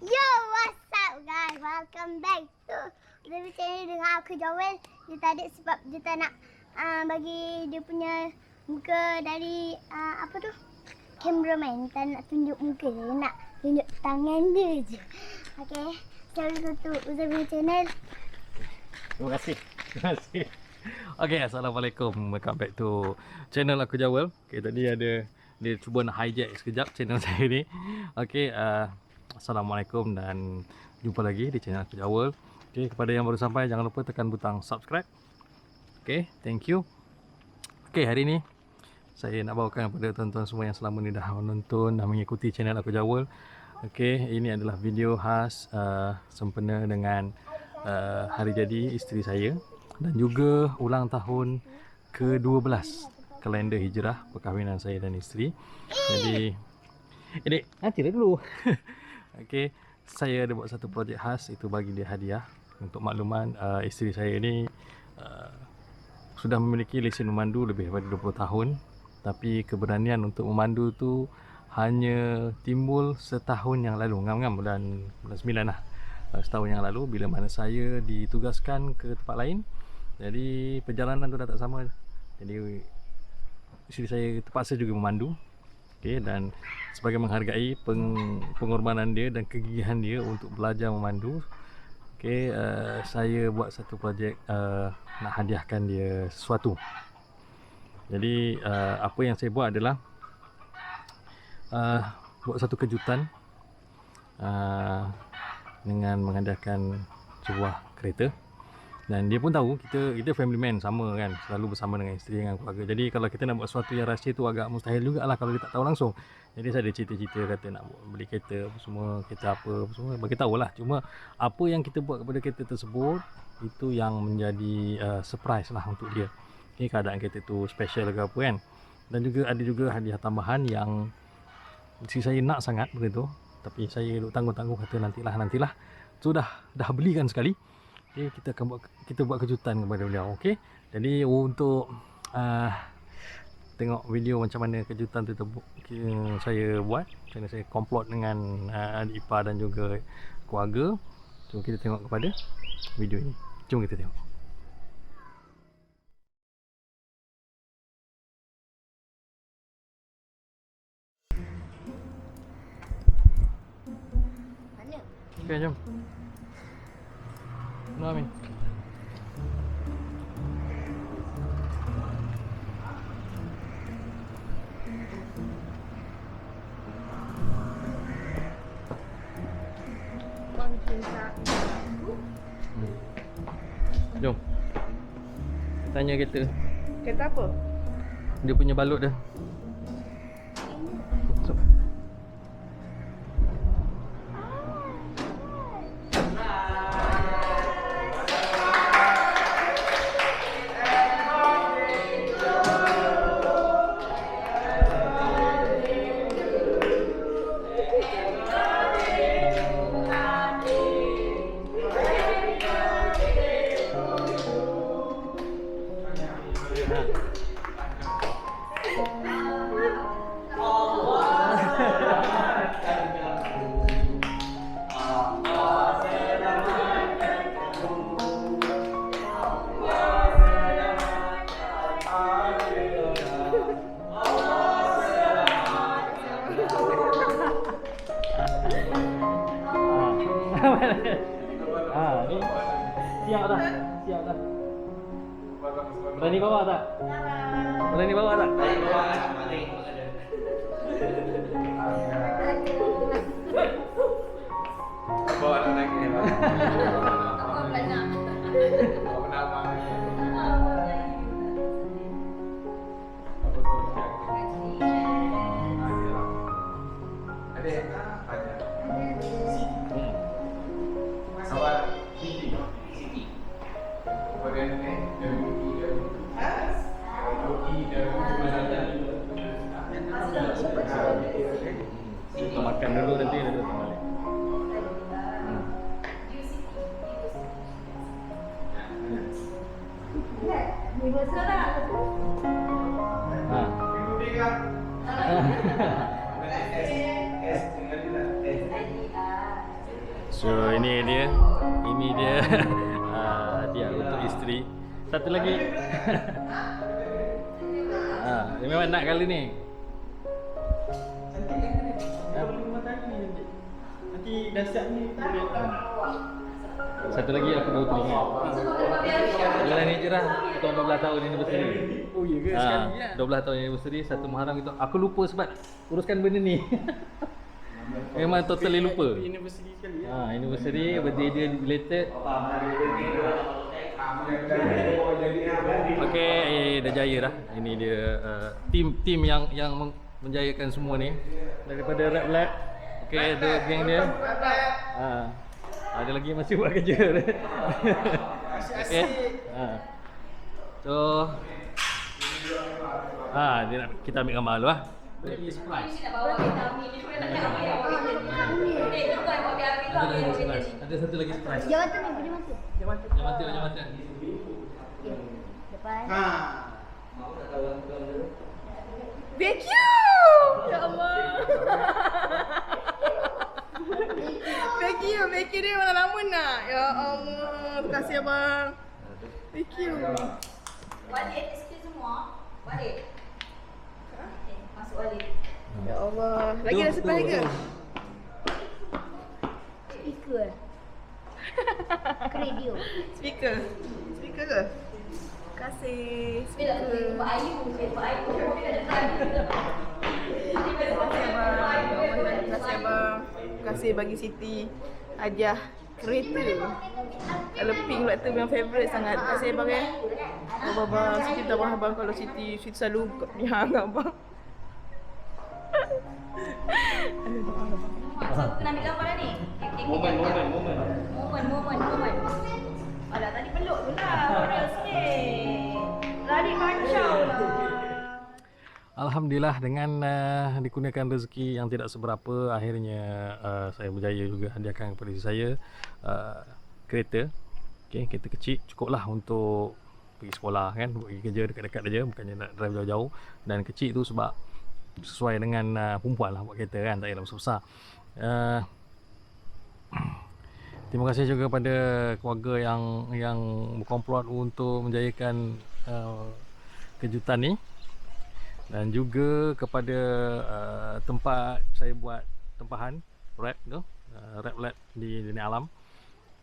Yo, what's up guys? Welcome back to Lebih channel dengan aku Joel. Dia tak ada sebab dia tak nak uh, bagi dia punya muka dari uh, apa tu? Cameraman. Tak nak tunjuk muka dia. Nak tunjuk tangan dia je. Okay. Selalu tu Uzabin channel. Terima kasih. Terima kasih. Okay, Assalamualaikum. Welcome back to channel aku Jawel. Okay, tadi ada dia cuba nak hijack sekejap channel saya ni. Okay, uh, Assalamualaikum dan jumpa lagi di channel aku Jawel. Okay, kepada yang baru sampai jangan lupa tekan butang subscribe. Okay, thank you. Okay, hari ni saya nak bawakan kepada tuan-tuan semua yang selama ni dah menonton dan mengikuti channel aku Jawel. Okay, ini adalah video khas uh, sempena dengan uh, hari jadi isteri saya dan juga ulang tahun ke-12 kalender hijrah perkahwinan saya dan isteri. Jadi Adik, nantilah dulu. Okey, saya ada buat satu projek khas itu bagi dia hadiah. Untuk makluman, uh, isteri saya ni uh, sudah memiliki lesen memandu lebih daripada 20 tahun. Tapi keberanian untuk memandu tu hanya timbul setahun yang lalu. Ngam-ngam bulan, bulan 9 lah. Uh, setahun yang lalu bila mana saya ditugaskan ke tempat lain. Jadi perjalanan tu dah tak sama. Jadi isteri saya terpaksa juga memandu. Okay, dan sebagai menghargai peng, pengorbanan dia dan kegigihan dia untuk belajar memandu. Okay, uh, saya buat satu projek uh, nak hadiahkan dia sesuatu. Jadi uh, apa yang saya buat adalah uh, buat satu kejutan uh, dengan mengadakan sebuah kereta dan dia pun tahu kita kita family man sama kan. Selalu bersama dengan isteri dengan keluarga. Jadi kalau kita nak buat sesuatu yang rahsia tu agak mustahil juga lah kalau dia tak tahu langsung. Jadi saya ada cerita-cerita kata nak beli kereta apa semua kereta apa, apa semua. Bagi tahu lah cuma apa yang kita buat kepada kereta tersebut itu yang menjadi uh, surprise lah untuk dia. Okay, keadaan kereta tu special ke apa kan. Dan juga ada juga hadiah tambahan yang isteri saya nak sangat begitu tapi saya duk tangguh-tangguh kata nantilah nantilah. Sudah dah belikan sekali Okay, kita akan buat kita buat kejutan kepada beliau. Okey. Jadi untuk uh, tengok video macam mana kejutan tu saya buat, macam mana saya komplot dengan uh, adik ipar dan juga keluarga. Jom kita tengok kepada video ini. Jom kita tengok. Okey, jom. No, Amin. Jom. Tanya kereta. Kereta apa? Dia punya balut dah. Berani bawa tak? Berani bawa tak? Bawa anak lagi ni lah. Bawa nama. Apa tu? Ada apa aja? Hmm. Awal Siti. Siti. Kemudian ni S dengan dia lah. S. ini dia. Ini dia. Ah, dia untuk isteri. Satu lagi. ah, memang nak kali ni. Nanti dah siap ni Satu lagi aku baru teringat. Bulan ni je lah. Kita 12 tahun anniversary. Oh ya ke Ah, 12 tahun anniversary satu Muharram itu. Aku lupa sebab uruskan benda ni. Memang totally lupa. University sekali ya. Ha, anniversary, birthday dia related. Okey, eh, dah jaya dah. Ini dia uh, tim tim yang yang menjayakan semua ni daripada Rap Lab. Okey, ada geng dia. Ha. Ada lagi masih buat kerja. Okey. Ha. So Ha, dia nak kita ambil gambar dulu ah. Ada satu lagi surprise. Jawatan ni, beri mata. Jawatan, jawatan. Okay. Depan. Ha. Thank you. Ya Allah. Thank you. Thank you dia mana lama nak. Ya Allah. Terima kasih abang. Thank you. Balik sikit semua. Balik. Okay, masuk balik. Ya Allah. Lagi dah surprise ke? Speaker eh. Radio. Speaker. Speaker ke? Terima kasih. Speaker. Pak Ayu, Pak Ayu. Depan. Terima kasih abang. Ya Allah, Terima kasih abang. Terima kasih bagi Siti hadiah kereta. Kalau pink pula tu memang favourite sangat. Terima kasih abang ya. Oh, abang. Siti tak abang abang kalau Siti Siti selalu pihak dengan abang. So, kena ambil gambar dah ni. Momen, momen, momen. Alhamdulillah dengan uh, dikurniakan rezeki yang tidak seberapa akhirnya uh, saya berjaya juga hadiahkan kepada saya uh, kereta. Okey, kereta kecil. Cukuplah untuk pergi sekolah kan, pergi kerja dekat-dekat aja bukannya nak drive jauh-jauh. Dan kecil tu sebab sesuai dengan uh, perempuan lah buat kereta kan, tak payah besar-besar. Uh, Terima kasih juga kepada keluarga yang yang berkomplot untuk menjayakan uh, kejutan ni dan juga kepada uh, tempat saya buat tempahan rap tu uh, rap lab di Dini Alam.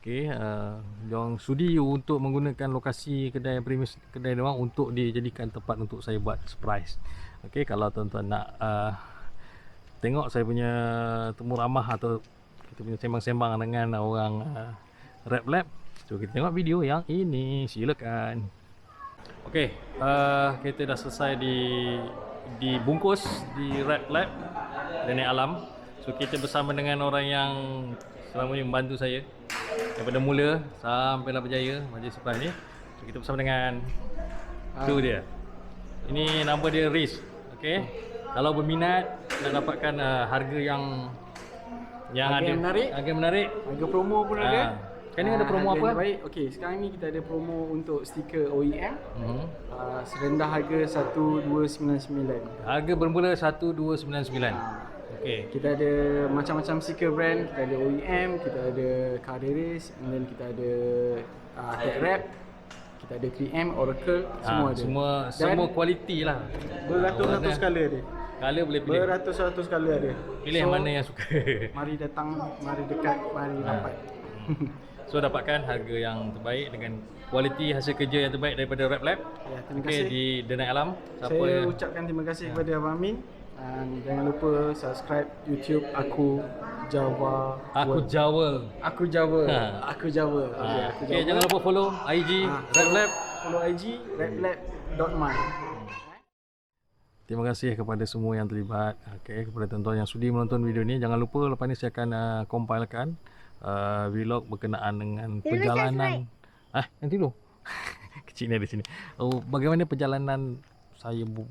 Okey uh, yang sudi untuk menggunakan lokasi kedai premis kedai dia orang untuk dijadikan tempat untuk saya buat surprise. Okey kalau tuan-tuan nak uh, tengok saya punya temu ramah atau kita punya sembang-sembang dengan orang uh, rap lab cuba kita tengok video yang ini. Silakan Okey, uh, kita dah selesai di dibungkus di Rap Lab Nenek Alam. So kita bersama dengan orang yang selama ini membantu saya daripada mula sampai lah berjaya majlis surprise ni. So kita bersama dengan tu dia. Ini nama dia Riz. Okey. Kalau berminat nak dapatkan uh, harga yang yang Harga ada yang menarik? harga menarik. Harga promo pun Ah. ada. Sekarang ni ada Ah, promo apa? Baik. Okey, sekarang ni kita ada promo untuk stiker OEM. Hmm. Uh, serendah harga 1299. Harga bermula 1299. Okey. Kita ada macam-macam stiker brand, kita ada OEM, kita ada Carderis, and then kita ada uh, Tech Rap, kita ada 3M, Oracle, semua Ah, ada. semua Dan semua kualiti lah. beratus-ratus color dia. Color boleh pilih. Beratus-ratus color ada. Pilih So, mana yang suka. Mari datang, mari dekat, mari Ah. rapat. so dapatkan harga yang terbaik dengan kualiti hasil kerja yang terbaik daripada Rap Lab. Ya, terima Okey kasih. di Denai Alam. Siapa Saya yang- ucapkan terima kasih kepada Abang Amin dan jangan lupa subscribe YouTube aku Jawa Aku World. Jawa. Aku Jawa. Ha. Aku Jawa. Okey, Okay, aku okay Jawa. jangan lupa follow IG Ah, Rap Lab. Follow IG raplab.my. Terima kasih kepada semua yang terlibat. Okey, kepada tuan-tuan yang sudi menonton video ni, jangan lupa lepas ni saya akan uh, compilekan uh, vlog berkenaan dengan kasih, perjalanan. Ah, nanti dulu. Kecil ni ada sini. Oh, bagaimana perjalanan saya bu-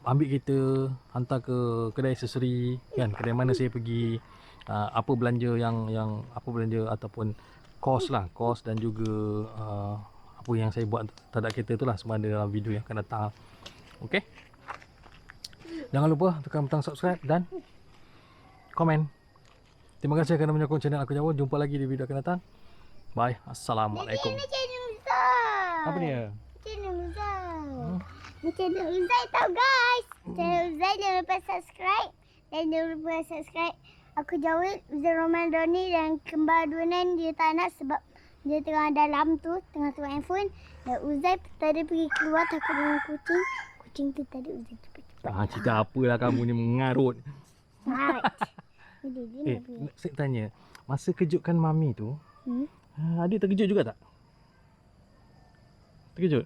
ambil kereta hantar ke kedai aksesori kan kedai mana saya pergi uh, apa belanja yang yang apa belanja ataupun kos lah kos dan juga uh, apa yang saya buat terhadap kereta tu lah semua ada dalam video yang akan datang okey Jangan lupa tekan butang subscribe dan komen. Terima kasih kerana menyokong channel aku Jawa. Jumpa lagi di video akan datang. Bye. Assalamualaikum. Ini channel Uzai. Apa dia? Channel Uzai. Ni channel Uzai tau guys. Channel Uzai jangan lupa subscribe. Dan jangan lupa subscribe. Aku jawab Uzai Roman Doni dan kembar Dunan dia tak nak sebab dia tengah dalam tu, tengah tengok handphone. Dan Uzai tadi pergi keluar takut dengan kucing. Kucing tu tadi Uzai cepat. Ah, cerita apalah kamu ni mengarut. Alright. Eh, nak saya tanya. Masa kejutkan mami tu, Hmm? ah, adik terkejut juga tak? Terkejut?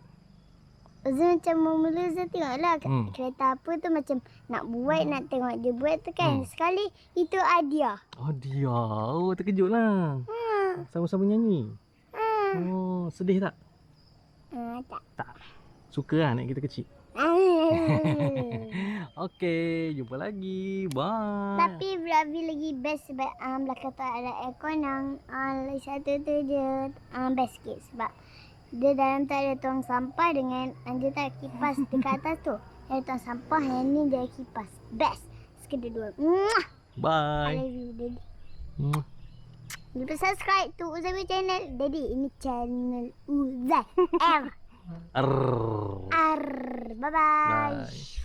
Uzai macam mula Uzai tengok lah Hmm. kereta apa tu macam nak buat, nak tengok dia buat tu kan. Sekali itu Adia. Oh, dia. Oh, terkejut lah. Hmm. Sama-sama nyanyi. Hmm. Oh, sedih tak? Ah, tak. Tak. Suka lah anak kita kecil. Okey, jumpa lagi. Bye. Tapi Ravi lagi best sebab um, belakang tak ada aircon yang uh, satu tu dia um, best sikit sebab dia dalam tu ada tuang sampah dengan um, dia tak kipas dekat atas tu. Ada tuang sampah yang ni dia kipas. Best. Sekedar dua. Mwah! I Bye. love you, Daddy. Mwah. Lupa subscribe to Uzai channel. Daddy, ini channel Uzai. 啊噜拜拜